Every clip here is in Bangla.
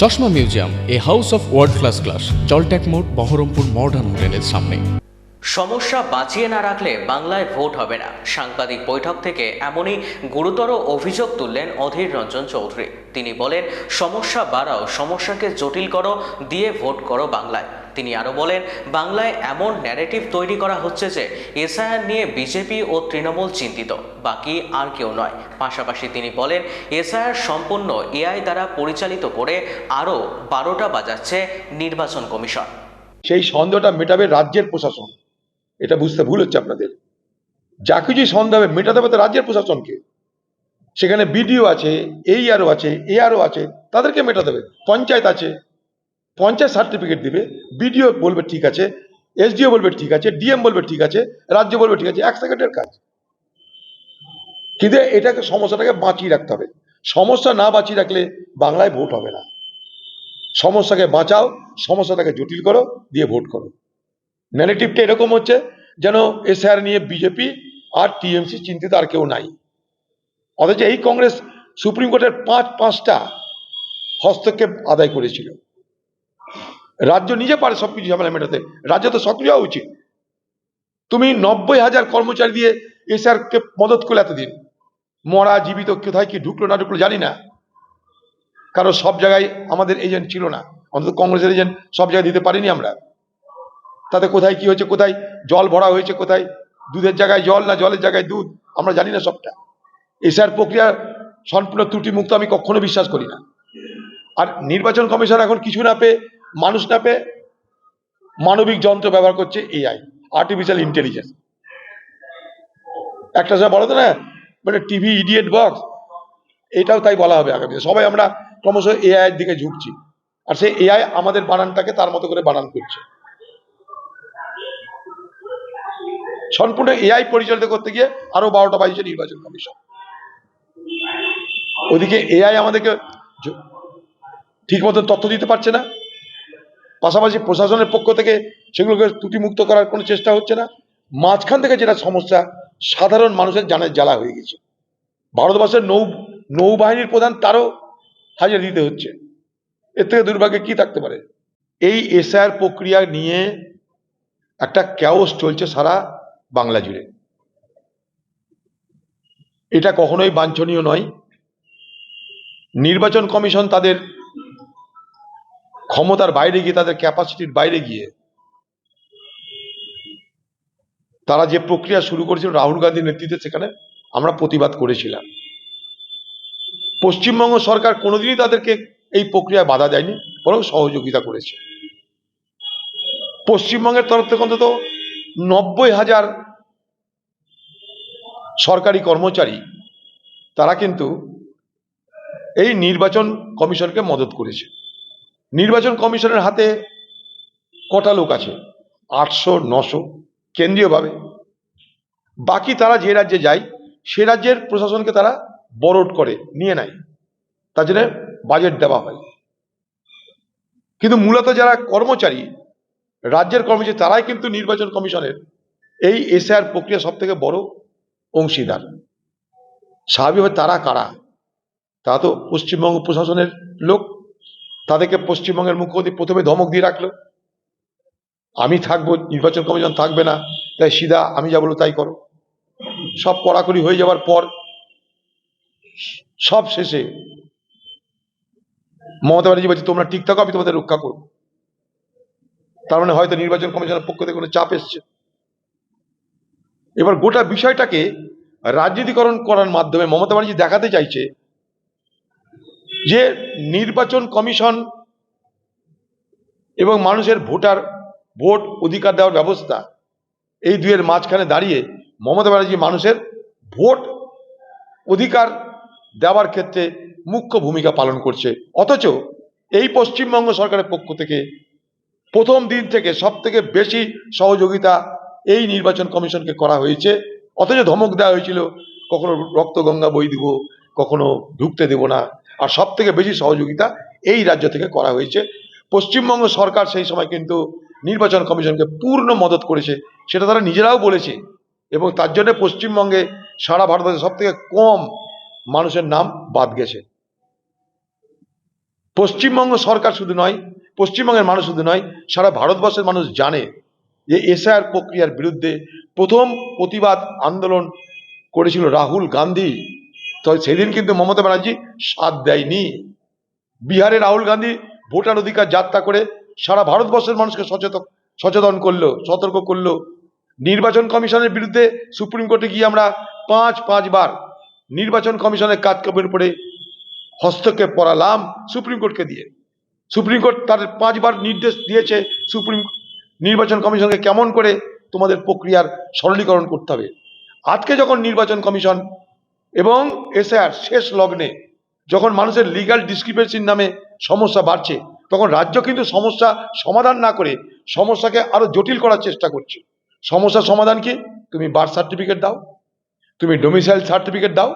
চশমা museum, a house of world class class জলট্যাক মোড়, বহরমপুর মডার্ন হোটেলের সামনে। সমস্যা বাঁচিয়ে না রাখলে বাংলায় ভোট হবে না। সাংবাদিক বৈঠক থেকে এমনই গুরুতর অভিযোগ তুললেন অধীর রঞ্জন চৌধুরী। তিনি বলেন, সমস্যা বাড়াও, সমস্যাকে জটিল করো, দিয়ে ভোট করো বাংলায়। তিনি আরও বলেন, বাংলায় এমন ন্যারেটিভ তৈরি করা হচ্ছে যে এসআইআর নিয়ে বিজেপি ও তৃণমূল চিন্তিত, বাকি আর কেউ নয়। পাশাপাশি তিনি বলেন, এসআইআর সম্পূর্ণ এআই দ্বারা পরিচালিত করে আরও বারোটা বাজাচ্ছে নির্বাচন কমিশন। সেই সন্দেহটা মেটাবে রাজ্যের প্রশাসন। এটা বুঝতে ভুল হচ্ছে আপনাদের। যা কিছুই সন্দেহ হবে, মেটাতে হবে তো রাজ্যের প্রশাসনকে। সেখানে বিডিও আছে এই আরও আছে এ আরও আছে, তাদেরকে মেটাতে হবে। পঞ্চায়েত আছে পঞ্চায়েত সার্টিফিকেট দিবে বিডিও বলবে ঠিক আছে এসডিও বলবে ঠিক আছে ডিএম বলবে ঠিক আছে, রাজ্য বলবে ঠিক আছে, এক সেকেন্ডের কাজ। কিন্তু এটাকে, সমস্যাটাকে বাঁচিয়ে রাখতে হবে। সমস্যা না বাঁচিয়ে রাখলে বাংলায় ভোট হবে না। সমস্যাকে বাঁচাও, সমস্যাটাকে জটিল করো, দিয়ে ভোট করো। ন্যারেটিভটা এরকম হচ্ছে, যেন এসআর নিয়ে বিজেপি আর টিএমসি চিন্তিত আর কেউ নাই। অথচ এই কংগ্রেস সুপ্রিম কোর্টের পাঁচ, পাঁচটা হস্তক্ষেপ আদায় করেছিল। রাজ্য নিজে পারে সবকিছু ঝামেলা মেটাতে। রাজ্য তো সক্রিয় হওয়া উচিত। তুমি নব্বই হাজার কর্মচারী দিয়ে এসআরকে মদত করলে এতদিন। মরা, জীবিত, কোথায় কি ঢুকলো, না ঢুকলো জানি না। কারণ সব জায়গায় আমাদের এজেন্ট ছিল না। অন্তত কংগ্রেসের এজেন্ট সব জায়গায় দিতে পারিনি আমরা। তাতে কোথায় কি হয়েছে, কোথায় জল ভরা হয়েছে, কোথায় দুধের জায়গায় জল না জলের জায়গায় দুধ, আমরা জানি না সবটা। এসআর প্রক্রিয়া সম্পূর্ণ ত্রুটি মুক্ত আমি কখনো বিশ্বাস করি না। আর নির্বাচন কমিশন এখন কিছু না পেয়ে মানুষ না পেয়ে মানবিক যন্ত্র ব্যবহার করছে এআই আর্টিফিশিয়াল ইন্টেলিজেন্স একটা সময় বলো তো না মানে টিভি ইডিয়েট বক্স এটাও তাই বলা হবে আগামী সবাই আমরা ক্রমশ এআই এর দিকে ঝুঁকছি। আর সেই এআই আমাদের বানানটাকে তার মতো করে বানান করছে। সম্পূর্ণ এআই পরিচালিত করতে গিয়ে আরও বারোটা বাজিয়েছে নির্বাচন কমিশন। ওদিকে এআই আমাদেরকে ঠিক মতন তথ্য দিতে পারছে না। পাশাপাশি প্রশাসনের পক্ষ থেকে সেগুলোকে ত্রুটিমুক্ত করার কোনো চেষ্টা হচ্ছে না। মাঝখান থেকে যেটা সমস্যা, সাধারণ মানুষের জানের জ্বালা হয়ে গেছে। ভারতবর্ষের নৌ, নৌবাহিনীর প্রধান তারও হাজিরা দিতে হচ্ছে। এর থেকে দুর্ভাগ্য কি থাকতে পারে? এই এসআর প্রক্রিয়া নিয়ে একটা ক্যাওস চলছে সারা বাংলা জুড়ে। এটা কখনোই বাঞ্ছনীয় নয়। নির্বাচন কমিশন তাদের ক্ষমতার বাইরে গিয়ে, তাদের ক্যাপাসিটির বাইরে গিয়ে, তারা যে প্রক্রিয়া শুরু করেছিল রাহুল গান্ধীর নেতৃত্বে সেখানে আমরা প্রতিবাদ করেছিলাম। পশ্চিমবঙ্গ সরকার কোনোদিনই তাদেরকে এই প্রক্রিয়ায় বাধা দেয়নি, বরং সহযোগিতা করেছে। পশ্চিমবঙ্গের তরফ থেকে অন্তত নব্বই হাজার সরকারি কর্মচারী, তারা কিন্তু এই নির্বাচন কমিশনকে মদত করেছে। নির্বাচন কমিশনের হাতে কটা লোক আছে? আটশো, নশো, কেন্দ্রীয়ভাবে। বাকি তারা যে রাজ্যে যায়, সে রাজ্যের প্রশাসনকে তারা বরোড করে, নিয়ে নেয়। তার জন্য বাজেট দেওয়া হয়। কিন্তু মূলত যারা কর্মচারী, রাজ্যের কর্মচারী, তারাই কিন্তু নির্বাচন কমিশনের এই এসআর প্রক্রিয়া সব থেকে বড় অংশীদার। স্বাভাবিকভাবে তারা কারা? তা তো পশ্চিমবঙ্গ প্রশাসনের লোক। তাদেরকে পশ্চিমবঙ্গের মুখ্যমন্ত্রী প্রথমে ধমক দিয়ে রাখল। আমি থাকব, নির্বাচন কমিশন থাকবে না, তাই সিধা আমি যা বলব তাই করো। সব কড়াকড়ি হয়ে যাওয়ার পর সব শেষে মমতা ব্যানার্জি বলছে, তোমরা ঠিক থাকো, আমি তোমাদের রক্ষা করব। তার মানে হয়তো নির্বাচন কমিশনের পক্ষ থেকে কোনো চাপ এসছে। এবার গোটা বিষয়টাকে রাজনীতিকরণ করার মাধ্যমে মমতা ব্যানার্জি দেখাতে চাইছে যে নির্বাচন কমিশন এবং মানুষের ভোটার ভোট অধিকার দেওয়ার ব্যবস্থা, এই দুয়ের মাঝখানে দাঁড়িয়ে মমতা ব্যানার্জি মানুষের ভোট অধিকার দেওয়ার ক্ষেত্রে মুখ্য ভূমিকা পালন করছে। অথচ এই পশ্চিমবঙ্গ সরকারের পক্ষ থেকে প্রথম দিন থেকে সব থেকে বেশি সহযোগিতা এই নির্বাচন কমিশনকে করা হয়েছে। অথচ ধমক দেওয়া হয়েছিল, কখনো রক্ত গঙ্গা বই দিব, কখনো ঢুকতে দেব না। আর সব থেকে বেশি সহযোগিতা এই রাজ্য থেকে করা হয়েছে। পশ্চিমবঙ্গ সরকার সেই সময় কিন্তু নির্বাচন কমিশনকে পূর্ণ মদত করেছে, সেটা তারা নিজেরাও বলেছে। এবং তার জন্য পশ্চিমবঙ্গে সারা ভারতবর্ষে সব থেকে কম মানুষের নাম বাদ গেছে। পশ্চিমবঙ্গ সরকার শুধু নয়, পশ্চিমবঙ্গের মানুষ শুধু নয়, সারা ভারতবর্ষের মানুষ জানে যে এসআর প্রক্রিয়ার বিরুদ্ধে প্রথম প্রতিবাদ আন্দোলন করেছিল রাহুল গান্ধী। তো সেদিন কিন্তু মমতা ব্যানার্জি সাথ দেয়নি। বিহারে রাহুল গান্ধী ভোটার অধিকার যাত্রা করে সারা ভারতবর্ষের মানুষকে সচেতন সচেতন করল, সতর্ক করল। নির্বাচন কমিশনের বিরুদ্ধে সুপ্রিম কোর্টে গিয়ে আমরা পাঁচ, পাঁচবার নির্বাচন কমিশনের কাজকর্মের উপরে হস্তক্ষেপ করালাম সুপ্রিম কোর্টকে দিয়ে। সুপ্রিম কোর্ট তার পাঁচবার নির্দেশ দিয়েছে সুপ্রিম নির্বাচন কমিশনকে কেমন করে তোমাদের প্রক্রিয়ার সরলীকরণ করতে হবে। আজকে যখন নির্বাচন কমিশন এবং এসআর শেষ লগ্নে যখন মানুষের লিগ্যাল ডিসক্রিপেন্সির নামে সমস্যা বাড়ছে, তখন রাজ্য কিন্তু সমস্যা সমাধান না করে সমস্যাকে আরও জটিল করার চেষ্টা করছে। সমস্যার সমাধান কি? তুমি বার্থ সার্টিফিকেট দাও, তুমি ডোমিসাইল সার্টিফিকেট দাও,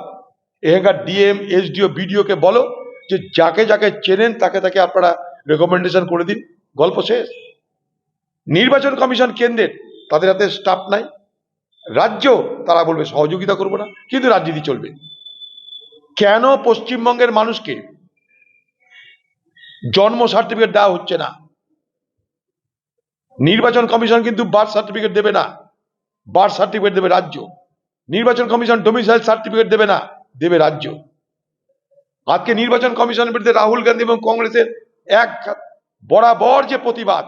এখানকার ডিএম এসডিও বিডিওকে বলো যে যাকে যাকে চেনেন তাকে তাকে আপনারা রেকমেন্ডেশন করে দিন। গল্প শেষ। নির্বাচন কমিশন কেন্দ্রের তাদের হাতে স্টাফ নাই। রাজ্য, তারা বলবে, সহযোগিতা করব না, কিন্তু রাজনীতি চলবে। কেন পশ্চিমবঙ্গের মানুষকে জন্ম সার্টিফিকেট দেওয়া হচ্ছে না? নির্বাচন কমিশন কিন্তু বার্থ সার্টিফিকেট দেবে না বার্থ সার্টিফিকেট দেবে রাজ্য। নির্বাচন কমিশন ডোমিসাইল সার্টিফিকেট দেবে না, দেবে রাজ্য। আজকে নির্বাচন কমিশনের বিরুদ্ধে রাহুল গান্ধী এবং কংগ্রেসের এক বরাবর যে প্রতিবাদ,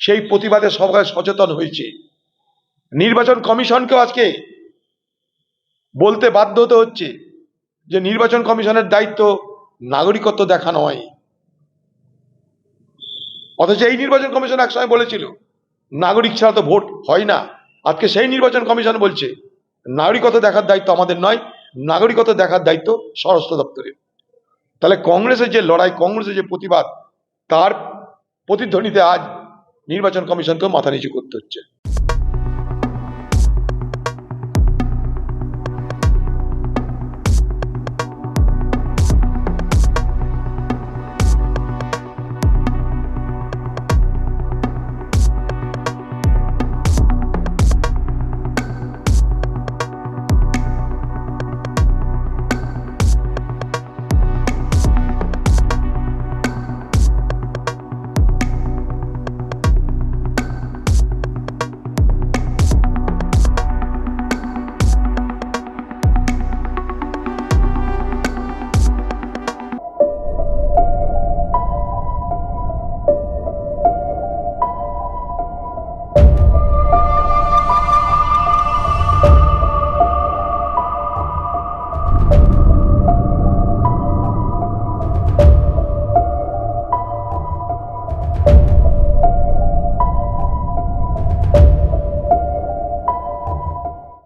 সেই প্রতিবাদে সবাই সচেতন হয়েছে। নির্বাচন কমিশনকেও আজকে বলতে বাধ্য হতে হচ্ছে যে নির্বাচন কমিশনের দায়িত্ব নাগরিকত্ব দেখা নয় অথচ এই নির্বাচন কমিশন একসময় বলেছিল, নাগরিক ছাড়া তো ভোট হয় না। আজকে সেই নির্বাচন কমিশন বলছে, নাগরিকত্ব দেখার দায়িত্ব আমাদের নয়, নাগরিকত্ব দেখার দায়িত্ব স্বরাষ্ট্র দপ্তরের। তাহলে কংগ্রেসের যে লড়াই, কংগ্রেসের যে প্রতিবাদ, তার প্রতিধ্বনিতে আজ নির্বাচন কমিশনকেও মাথা নিচু করতে হচ্ছে।